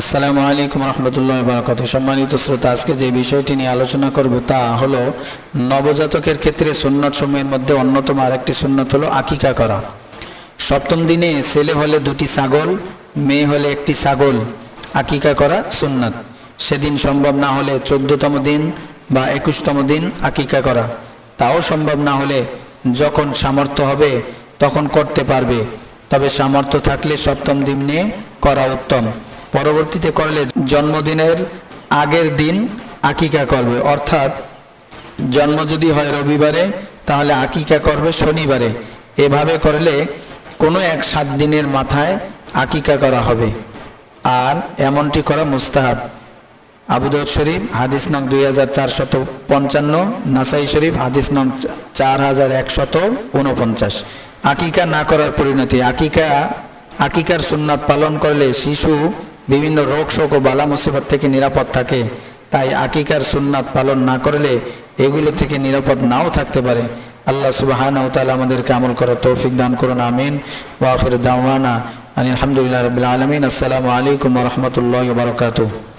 আসসালামু আলাইকুম রহমতুল্লাহ বারকাত সম্মানিত শ্রোতা, আজকে যে বিষয়টি নিয়ে আলোচনা করব তা হলো নবজাতকের ক্ষেত্রে সুন্নত সময়ের মধ্যে অন্যতম আরেকটি সুন্নত হলো আকিকা করা। সপ্তম দিনে ছেলে হলে দুটি ছাগল, মেয়ে হলে একটি ছাগল, আকিকা করা সুন্নত। সেদিন সম্ভব না হলে চোদ্দতম দিন বা একুশতম দিন আকিকা করা। তাও সম্ভব না হলে যখন সামর্থ্য হবে তখন করতে পারবে। তবে সামর্থ্য থাকলে সপ্তম দিনে করা উত্তম। পরবর্তীতে করলে জন্মদিনের আগের দিন আকিকা করবে। অর্থাৎ জন্ম যদি হয় রবিবারে, তাহলে আকিকা করবে শনিবারে। এভাবে করলে কোনো এক সাত দিনের মাথায় আকিকা করা হবে। আর এমনটি করা মুস্তাহাব। আবুদর শরীফ, হাদিস নং দুই হাজার চারশত পঞ্চান্ন, নাসাই শরীফ, হাদিস নং চার হাজার একশত উনপঞ্চাশ। আকিকা না করার পরিণতি, আকিকা, আকিকার সুন্নাত পালন করলে শিশু বিভিন্ন রোগ শোক ও বালা মুসিবত থেকে নিরাপদ থাকে। তাই আকিকার সুন্নাত পালন না করলে এগুলো থেকে নিরাপদ নাও থাকতে পারে। আল্লাহ সুবাহানাও তালা আমাদেরকে আমল করার তৌফিক দান করুন, আমিন। ওয়াফির দাওয়ানা আলহামদুলিল্লাহ রবিল আলমিন। আসসালামু আলাইকুম রহমতুল্লাহ বারকাতু